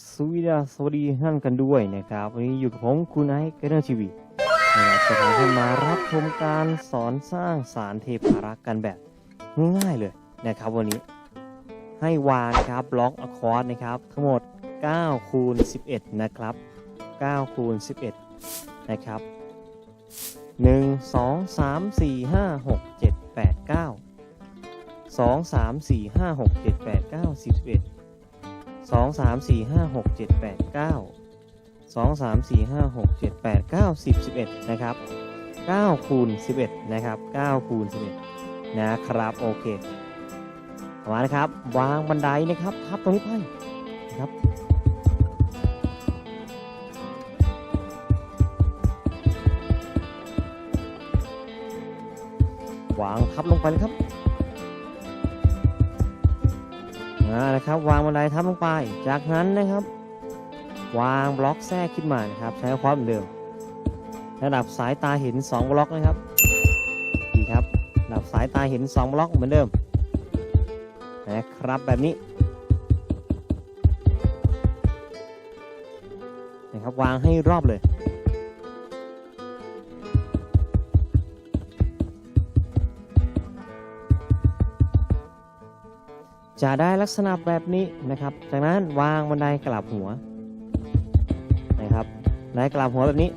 สวีดาสวัสดีท่านกันด้วยนะครับ วันนี้อยู่กับผมคุณไอซ์เกเนอร์ทีวีนะครับจะพาท่านมารับชมการสอนสร้างสารเทพารักษ์กันแบบง่ายๆเลยนะครับ วันนี้ให้วางครับบล็อกอะคอร์ดนะครับ ทั้งหมด9คูณ11 นะครับ9คูณ11 นะครับ 1 2 3 4 5 6 7 8 9 2 3 4 5 6 7 8 9 11 สองสามสี่ห้าหกเจ็ดแปดเก้าสองสามสี่ห้าหกเจ็ดแปดเก้าสิบสิบเอ็ดนะครับเก้าคูณสิบเอ็ดนะครับเก้าคูณสิบเอ็ดนะครับโอเคมานะครับวางบันไดนะครับทับตรงนี้ไปนะครับวางทับลงไปเลยครับ อ่านะครับวางบันไดทับลงไป จากนั้นนะครับ วางบล็อกแทรกขึ้นมานะครับใช้ความเหมือนเดิม ระดับสายตาเห็น 2 บล็อกนะครับดีครับระดับสายตาเห็น 2 บล็อกเหมือนเดิมนะครับแบบนี้นะครับวางให้รอบเลย จะได้ลักษณะแบบนี้นะครับ จากนั้นวางบันไดกลับหัวนะครับบันไดกลับหัวแบบนี้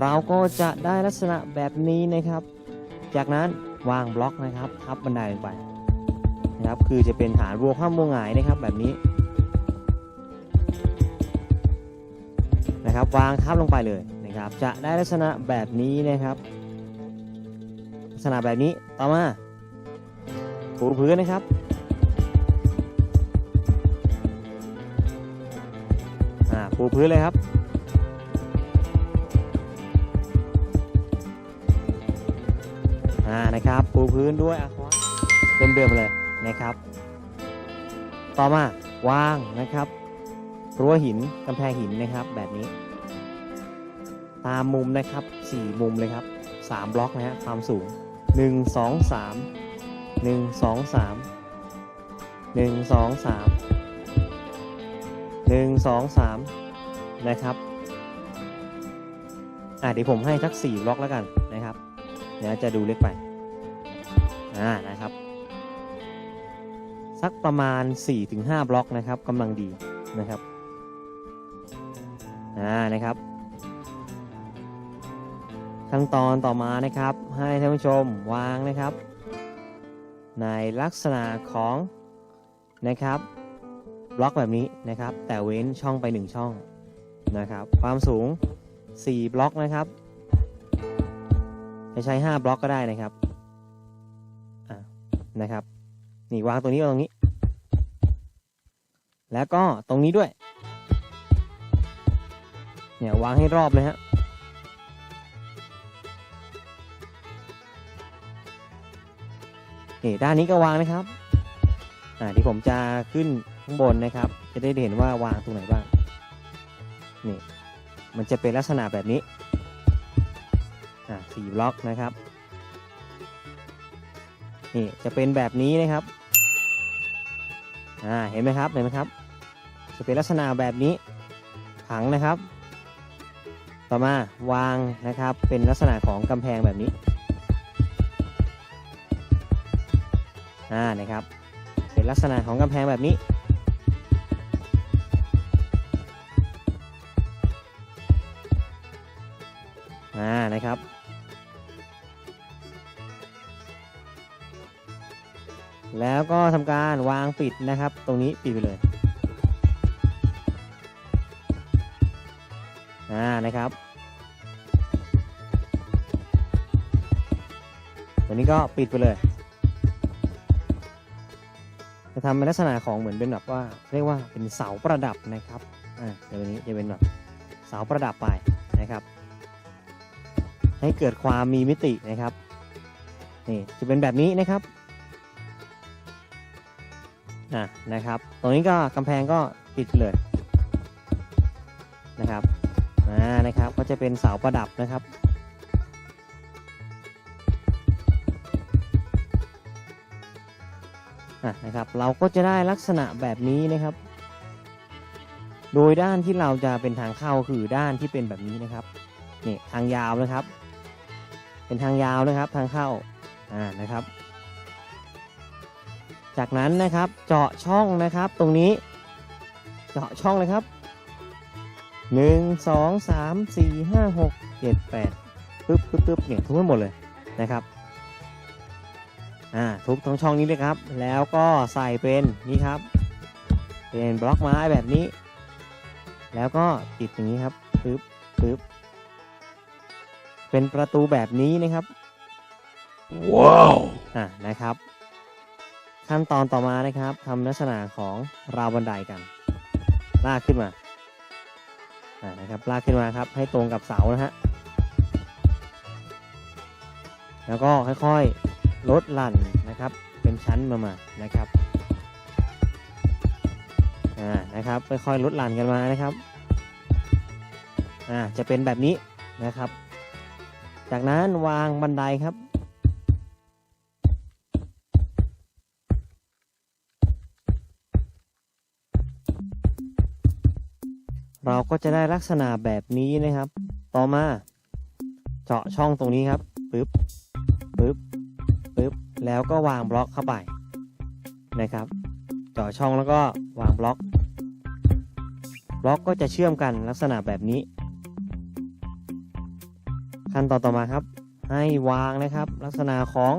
เราก็จะได้ลักษณะแบบนี้นะครับ จากนั้นวางบล็อกนะครับ ทับบันไดลงไปนะครับคือจะเป็นฐานวัวข้ามวัวหงายนะครับแบบนี้นะครับวางทับลงไปเลยนะครับ จะได้ลักษณะแบบนี้นะครับ ษณะแบบนี้ต่อมาปูพื้นนะครับ อ่าปูพื้นเลยครับ อ่านะครับปูพื้นด้วยอะคอเดิมๆเลยนะครับ ต่อมาวางนะครับรั้วหินกำแพงหินนะครับแบบนี้ ตามมุมนะครับสี่มุมเลยครับ 3 บล็อกนะฮะความสูง 1 2 3 1 2 3 1 2 3 1 2 3นะครับอ่าเดี๋ยวผมให้สัก4บล็อกแล้วกันนะครับเดี๋ยวจะดูเล็กไปอ่านะครับ สักประมาณ 4-5 บล็อกนะครับกำลังดีนะครับอ่านะครับ ขั้นตอนต่อมานะครับ ให้ท่านผู้ชมวางนะครับ ในลักษณะของนะครับบล็อกแบบนี้นะครับ แต่เว้นช่องไป 1 ช่องนะครับ ความสูง 4 บล็อกนะครับจะใช้ 5 บล็อกก็ได้นะครับะนะครับ นี่วางตรงนี้วาตรงนี้ แล้วก็ตรงนี้ด้วยเนี่ยวางให้รอบเลยฮะ นี่ด้านนี้ก็วางนะครับอ่าที่ผมจะขึ้นข้างบนนะครับ จะได้เห็นว่าวางตรงไหนบ้างนี่มันจะเป็นลักษณะแบบนี้อ่าสี่บล็อกนะครับนี่จะเป็นแบบนี้นะครับอ่าเห็นไหมครับเห็นไหมครับ จะเป็นลักษณะแบบนี้ถังนะครับ ต่อมาวางนะครับเป็นลักษณะของกำแพงแบบนี้ อ่านะครับ เป็นลักษณะของกำแพงแบบนี้ อ่านะครับแล้วก็ทำการวางปิดนะครับ ตรงนี้ปิดไปเลยอ่านะครับ ตัวนี้ก็ปิดไปเลย ทำเป็นลักษณะของเหมือนเป็นแบบว่า เรียกว่าเป็นเสาประดับนะครับอ่าเดี๋ยวนี้จะเป็นแบบเสาประดับไปนะครับ ให้เกิดความมีมิตินะครับนี่จะเป็นแบบนี้นะครับอะนะครับ ตรงนี้ก็กำแพงก็ปิดเลยนะครับอ่านะครับก็จะเป็นเสาประดับนะครับ อะนะครับเราก็จะได้ลักษณะแบบนี้นะครับ โดยด้านที่เราจะเป็นทางเข้าคือด้านที่เป็นแบบนี้นะครับนี่ทางยาวนะครับ เป็นทางยาวนะครับทางเข้าอ่านะครับ จากนั้นนะครับเจาะช่องนะครับ ตรงนี้ เจาะช่องเลยครับหนึ่งสองสามสี่ห้าหกเจ็ดแปดปึ๊บปึ๊บปึ๊บเนี่ยทุกให้หมดเลยนะครับ อ่าทุบทั้งช่องนี้เลยครับ แล้วก็ใส่เป็นนี่ครับ เป็นบล็อกไม้แบบนี้ แล้วก็ติดอย่างนี้ครับปึ๊บปึ๊บเป็นประตูแบบนี้นะครับ Wow! อะนะครับ ขั้นตอนต่อมานะครับทำลักษณะของราวบันไดกัน ลากขึ้นมาอ่านะครับลากขึ้นมาครับให้ตรงกับเสานะฮะแล้วก็ค่อยๆ ลดหลั่นนะครับ เป็นชั้นมามานะครับอ่านะครับค่อยๆลดหลั่นกันมานะครับอ่าจะเป็นแบบนี้นะครับ จากนั้นวางบันไดครับเราก็จะได้ลักษณะแบบนี้นะครับ ต่อมา เจาะช่องตรงนี้ครับปึ๊บปึ๊บปึ๊บ แล้วก็วางบล็อกเข้าไปนะครับเจาะช่องแล้วก็วางบล็อก บล็อกก็จะเชื่อมกันลักษณะแบบนี้ ขั้นตอนต่อมาครับ ให้วางนะครับ ลักษณะของ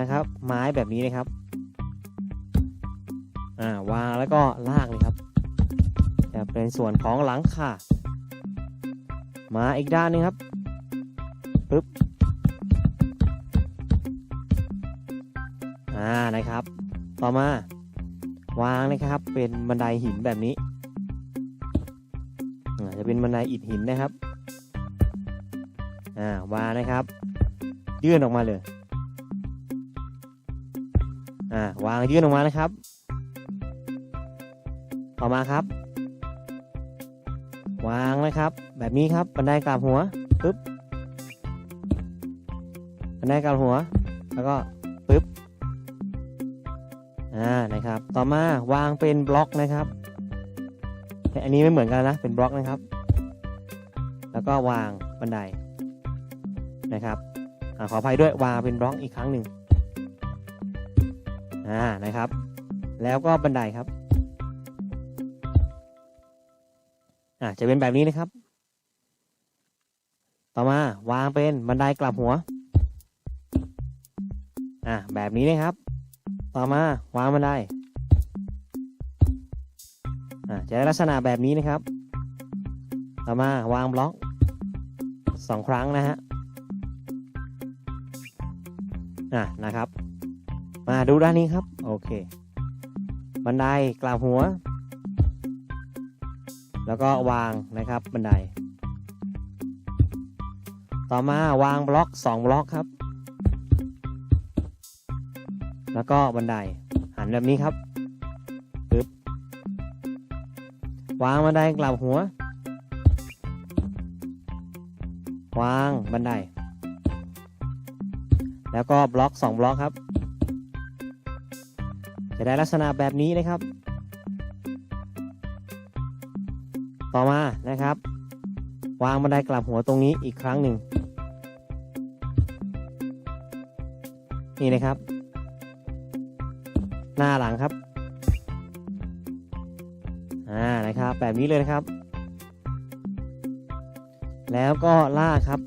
นะครับไม้แบบนี้นะครับอ่าวางแล้วก็ลากเลยครับจะเป็นส่วนของหลังคามาอีกด้านหนึงครับ ต่อมาวางนะครับ เป็นบันไดหินแบบนี้จะเป็นบันไดอิฐหินนะครับอ่าวางนะครับยื่นออกมาเลยอ่าวางยื่นออกมานะครับ ต่อมาครับ วางนะครับ แบบนี้ครับบันไดกลับหัวปึ๊บบันไดกลับหัว แล้วก็ ต่อมาวางเป็นบล็อกนะครับ แต่อันนี้ไม่เหมือนกันนะ เป็นบล็อกนะครับ แล้วก็วางบันไดนะครับอาขออภัยด้วยวางเป็นบล็อกอีกครั้งหนึ่งอ่านะครับ แล้วก็บันไดครับอะจะเป็นแบบนี้นะครับ ต่อมาวางเป็นบันไดกลับหัวอะแบบนี้นะครับ ต่อมาวางบันได จะได้ลักษณะแบบนี้นะครับ ต่อมาวางบล็อกสองครั้งนะฮะอะนะครับ มาดูด้านนี้ครับ โอเค บันไดกลับหัว แล้วก็วางนะครับบันได ต่อมาวางบล็อก2บล็อกครับ แล้วก็บันไดหันแบบนี้ครับ วางบันไดกลับหัว วางบันได แล้วก็บล็อก2บล็อกครับ จะได้ลักษณะแบบนี้นะครับ ต่อมานะครับ วางบันไดกลับหัวตรงนี้อีกครั้งหนึ่ง นี่นะครับ หน้าหลังครับ แบบนี้เลยนะครับ แล้วก็ลากครับ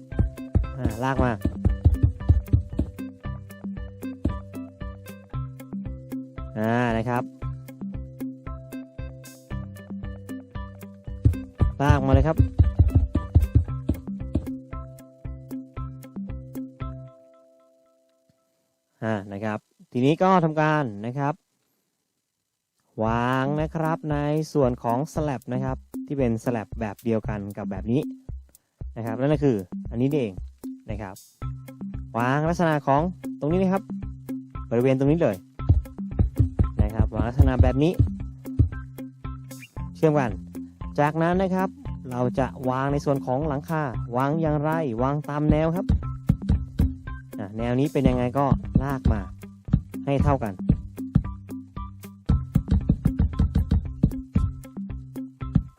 อ่าลากมา อ่า นะครับ ลากมาเลยครับ อ่า นะครับ ทีนี้ก็ทำการนะครับ วางนะครับในส่วนของสลับนะครับที่เป็นสลับแบบเดียวกันกับแบบนี้นะครับนั่นก็คืออันนี้เองนะครับ วางลักษณะของตรงนี้นะครับ บริเวณตรงนี้เลยนะครับวางลักษณะแบบนี้ เชื่อมกัน จากนั้นนะครับเราจะวางในส่วนของหลังคาวางอย่างไร วางตามแนวครับแนวนี้เป็นยังไงก็ลากมาให้เท่ากัน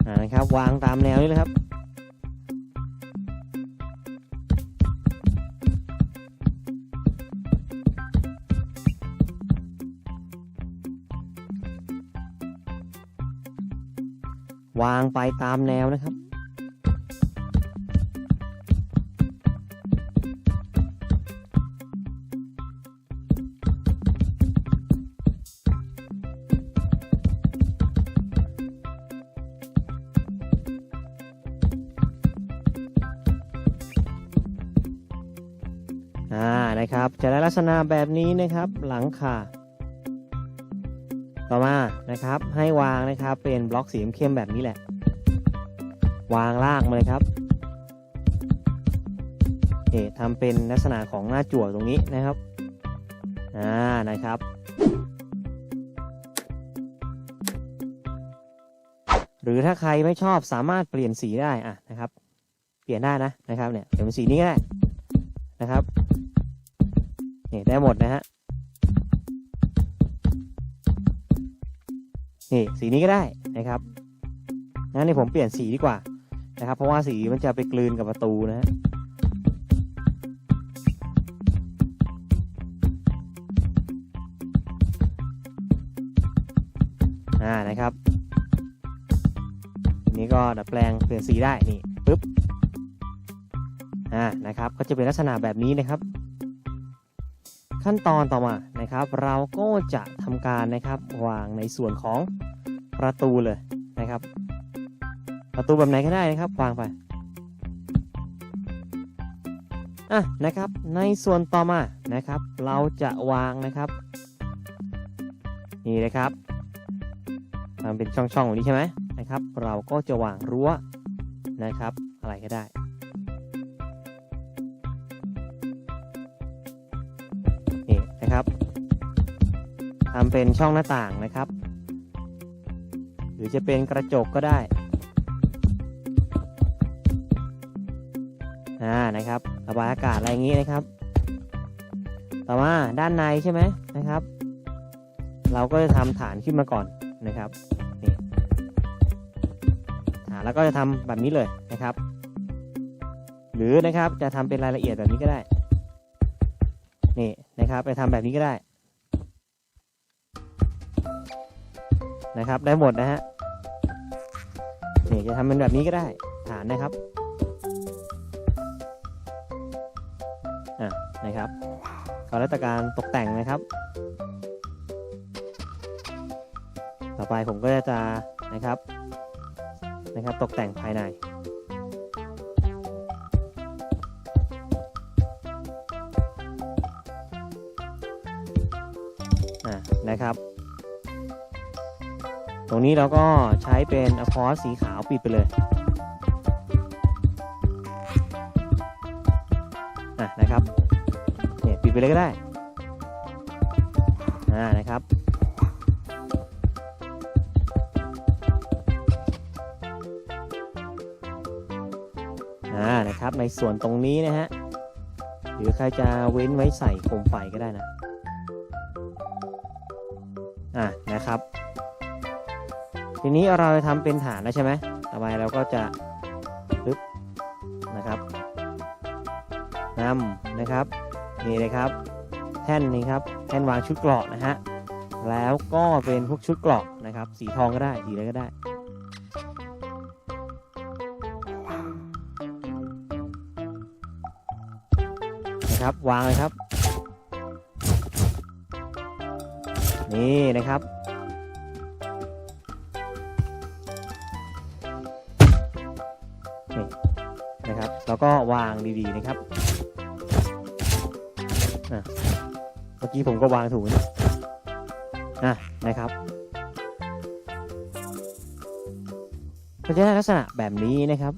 นะครับ วางตามแนวนี้เลยครับ วางไปตามแนวนะครับ ษณะแบบนี้นะครับหลังคาต่อมานะครับให้วางนะครับเป็นบล็อกสีเข้มแบบนี้แหละ วางลากมาเลยครับนี่ทำเป็นลักษณะของหน้าจั่วตรงนี้นะครับอ่านะครับหรือถ้าใครไม่ชอบสามารถเปลี่ยนสีได้อะนะครับ เปลี่ยนได้นะนะครับเนี่ยเปลี่ยนเป็นสีนี้ก็ได้นะครับ นี่ได้หมดนะฮะ นี่สีนี้ก็ได้นะครับงั้นนี่ผมเปลี่ยนสีดีกว่านะครับ เพราะว่าสีมันจะไปกลืนกับประตูนะฮะอ่านะครับนนี้ก็ดัดแปลงเปลี่ยนสีได้นี่ปึ๊บอ่านะครับ ก็จะเป็นลักษณะแบบนี้นะครับ ขั้นตอนต่อมานะครับ เราก็จะทำการนะครับวางในส่วนของประตูเลยนะครับ ประตูแบบไหนก็ได้นะครับวางไปอะนะครับในส่วนต่อมานะครับ เราจะวางนะครับ นี่นะครับทำเป็นช่องๆแบบนี้ใช่ไหมนะครับ เราก็จะวางรั้วนะครับ อะไรก็ได้ ทำเป็นช่องหน้าต่างนะครับ หรือจะเป็นกระจกก็ได้อ่านะครับระบายอากาศอะไรอย่างนี้นะครับ ต่อมาด้านในใช่ไหมนะครับ เราก็จะทำฐานขึ้นมาก่อนนะครับนี่ฐานแล้วก็จะทำแบบนี้เลยนะครับ หรือนะครับจะทำเป็นรายละเอียดแบบนี้ก็ได้นี่นะครับ ไปทำแบบนี้ก็ได้ นะครับ ได้หมดนะฮะนี่จะทำเป็นแบบนี้ก็ได้ฐานนะครับอะนะครับก็แล้วแต่การตกแต่งนะครับ ต่อไปผมก็จะนะครับนะครับ ตกแต่งภายในอะนะครับ ตรงนี้เราก็ใช้เป็นอะคอสสีขาวปิดไปเลยะนะครับเนี่ยปิดไปเลยก็ได้อ่านะครับ อ่า นะครับ ในส่วนตรงนี้นะฮะ หรือใครจะเว้นไว้ใส่โคมไฟก็ได้นะ อะนะครับ ทีนี้เราจะทำเป็นฐานแล้วใช่ไหมต่อไปเราก็จะปึ๊บนะครับนำนะครับนี่เลยครับ แท่นนี้ครับแท่นวางชุดเกราะนะฮะแล้วก็เป็นพวกชุดเกราะนะครับ สีทองก็ได้สีอะไรก็ได้นะครับวางเลยครับ นี่นะครับ แล้วก็วางดีๆนะครับเมื่อกี้ผมก็วางถูกนะอะนะครับก็จะได้ลักษณะแบบนี้นะครับ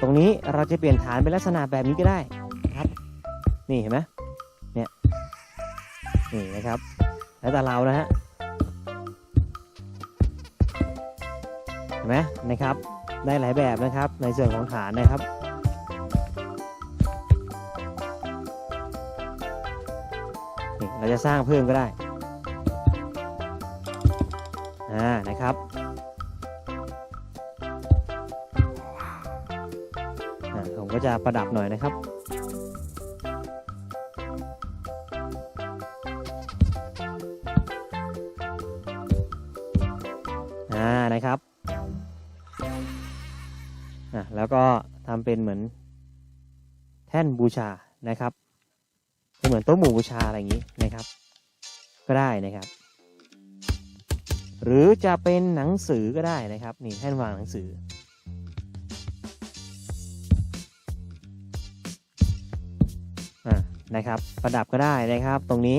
ตรงนี้เราจะเปลี่ยนฐานเป็นลักษณะแบบนี้ก็ได้ครับ นี่เห็นไหมเนี่ยนี่นะครับ แล้วแต่เรานะฮะเห็นไหมนะครับ ได้หลายแบบนะครับ ในส่วนของฐานนะครับเราจะสร้างเพิ่มก็ได้อ่นะครับผมก็จะประดับหน่อยนะครับนะครับ แล้วก็ทำเป็นเหมือนแท่นบูชานะครับเป็นเหมือนโต๊ะหมู่บูชาอะไรอย่างนี้นะครับ ก็ได้นะครับ หรือจะเป็นหนังสือก็ได้นะครับนี่แท่นวางหนังสือ อ่านะครับ ประดับก็ได้นะครับตรงนี้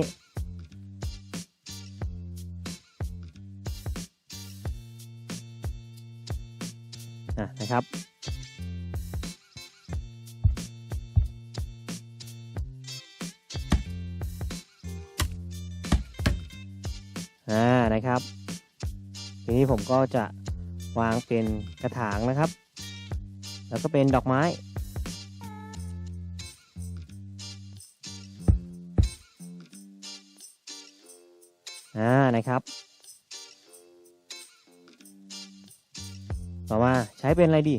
อะนะครับ อ่านะครับ ทีนี้ผมก็จะวางเป็นกระถางนะครับ แล้วก็เป็นดอกไม้ อ่านะครับต่อมาใช้เป็นอะไรดี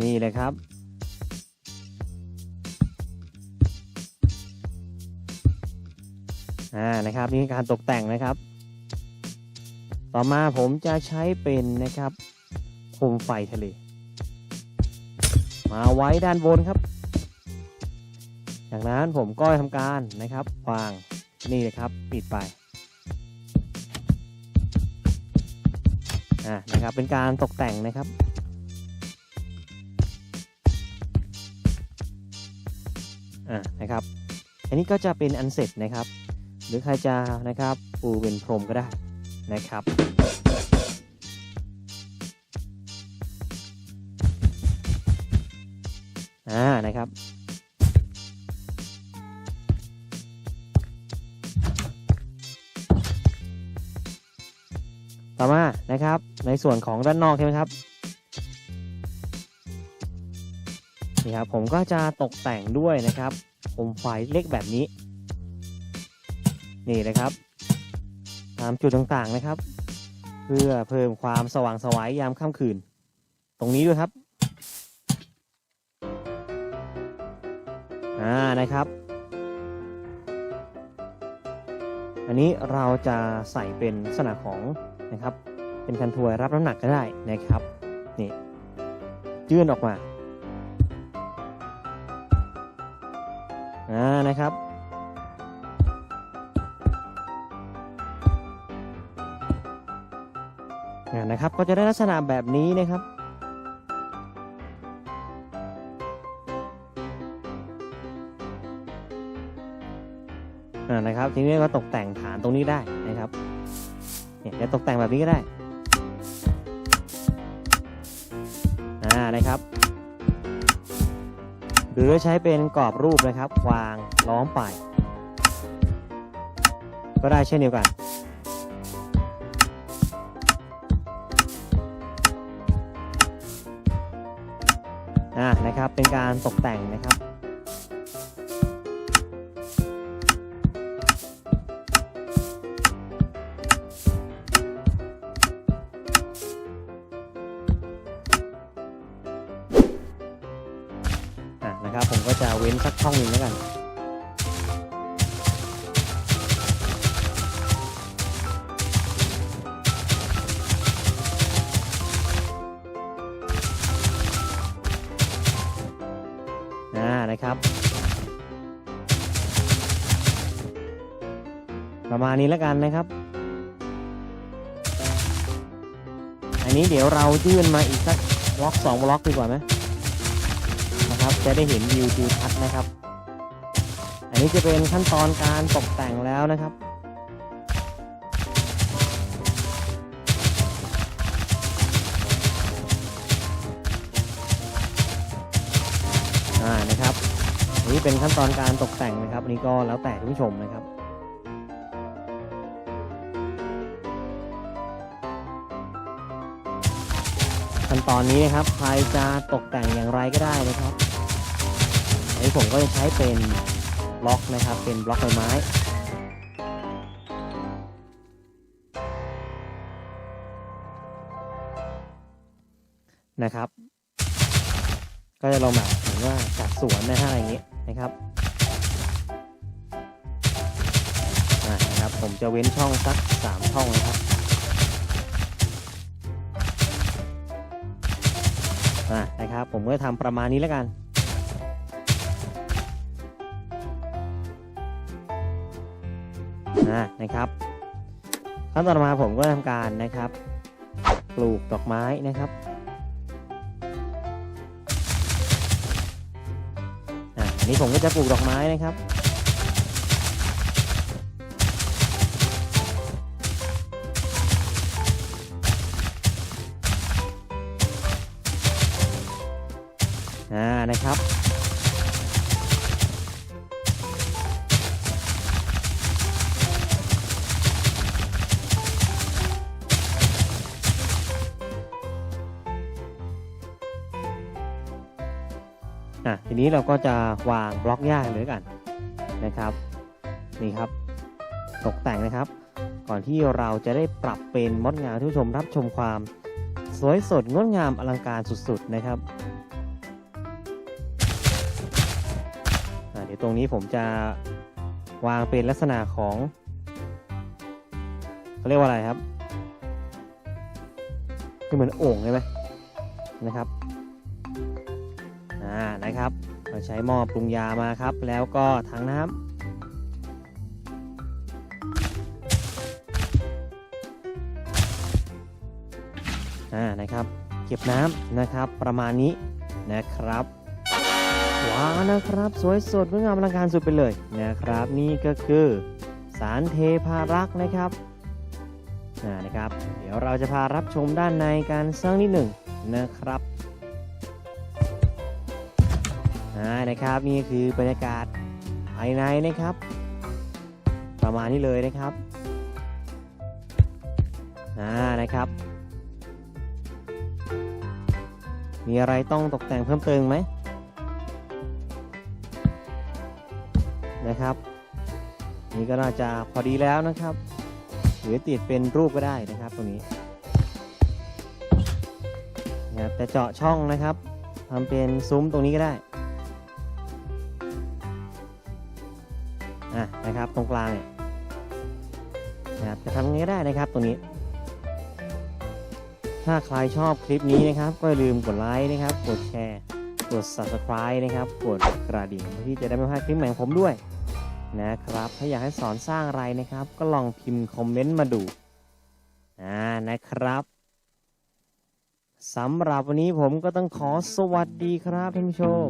นี่เลยครับ อ่านะครับนี่การตกแต่งนะครับ ต่อมาผมจะใช้เป็นนะครับโคมไฟทะเล มาไว้ด้านบนครับ จากนั้นผมก็ทำการนะครับวางนี่เลยครับปิดไปอ่านะครับเป็นการตกแต่งนะครับอ่านะครับ อันนี้ก็จะเป็นอันเสร็จนะครับ รือใครจะนะครับปูเป็นพรมก็ได้นะครับอ่านะครับต่อมานะครับในส่วนของด้านนอกใช่ไหมครับนี่ครับผมก็จะตกแต่งด้วยนะครับโคมไฟเล็กแบบนี้ นี่นะครับ ตามจุดต่างๆนะครับ เพื่อเพิ่มความสว่างสวายยามค่ำคืน ตรงนี้ด้วยครับอ่านะครับ อันนี้เราจะใส่เป็นลักษณะของนะครับ เป็นคันถวยรับน้ำหนักก็ได้นะครับนี่ยื่นออกมาอ่านะครับ นะครับ ก็จะได้ลักษณะแบบนี้นะครับ นะครับ ทีนี้ก็ตกแต่งฐานตรงนี้ได้นะครับ เนี่ยจะตกแต่งแบบนี้ก็ได้ อ่า นะครับ หรือใช้เป็นกรอบรูปนะครับ วางล้อมไป ก็ได้เช่นเดียวกัน การตกแต่งนะครับอะนะครับผมก็จะเว้นสักช่องหนึ่งแล้วกัน มาณนี้แล้วกันนะครับ อันนี้เดี๋ยวเรายื่นมาอีกสักบล็อกสองบล็อกดีกว่าไหมนะครับ จะได้เห็นวิวทิวทัศน์นะครับ อันนี้จะเป็นขั้นตอนการตกแต่งแล้วนะครับอ่านะครับอันนี้เป็นขั้นตอนการตกแต่งนะครับอันนี้ก็แล้วแต่ท่านผู้ชมนะครับ ตอนนี้นะครับใครจะตกแต่งอย่างไรก็ได้นะครับอันนี้ผมก็จะใช้เป็นบล็อกนะครับ เป็นบล็อกใบไม้นะครับ ก็จะลงแบบเหมือนว่าจัดสวนนะฮะอะไรอย่างงี้นะครับนะครับ ผมจะเว้นช่องสักสามช่องนะครับ อ่านะครับผมก็ทำประมาณนี้แล้วกันนะนะครับขั้นตอนมาผมก็ทำการนะครับ ปลูกดอกไม้นะครับอันนี้ผมก็จะปลูกดอกไม้นะครับ อะทีนี้เราก็จะวางบล็อกหญ้าเลยกันนะครับนี่ครับ ตกแต่งนะครับ ก่อนที่เราจะได้ปรับเป็นมดงามที่ผู้ชมรับชมความ สวยสดงดงามอลังการสุดๆนะครับเดี๋ยวตรงนี้ผมจะวางเป็นลักษณะของเขาเรียกว่าอะไรครับคือเหมือนโอ่งใช่ไหมนะครับ ใช้หม้อปรุงยามาครับ แล้วก็ถังน้ำอ่านะครับเก็บน้ำนะครับประมาณนี้นะครับว้าวนะครับสวยสดงดงามอลังการสุดไปเลยนะครับ นี่ก็คือสารเทพารักษ์นะครับอ่านะครับ เดี๋ยวเราจะพารับชมด้านในการสร้างนิดหนึ่งนะครับ อ่านะครับนี่คือบรรยากาศภายในนะครับ ประมาณนี้เลยนะครับอ่านะครับ มีอะไรต้องตกแต่งเพิ่มเติมไหมนะครับ นี่ก็น่าจะพอดีแล้วนะครับหรือติดเป็นรูปก็ได้นะครับตรงนี้นะครับแต่เจาะช่องนะครับทำเป็นซุ้มตรงนี้ก็ได้ อะนะครับ ตรงกลางเนี่ยนะครับจะทำยังไงก็ได้นะครับตรงนี้ ถ้าใครชอบคลิปนี้นะครับ ก็อย่าลืมกดไลค์นะครับ กดแชร์ กด subscribe นะครับ กดกระดิ่งเพื่อที่จะได้ไม่พลาดคลิปใหม่ของผมด้วยนะครับ ถ้าอยากให้สอนสร้างอะไรนะครับ ก็ลองพิมพ์คอมเมนต์มาดูอ่านะครับสำหรับวันนี้ผมก็ต้องขอสวัสดีครับท่านผู้ชม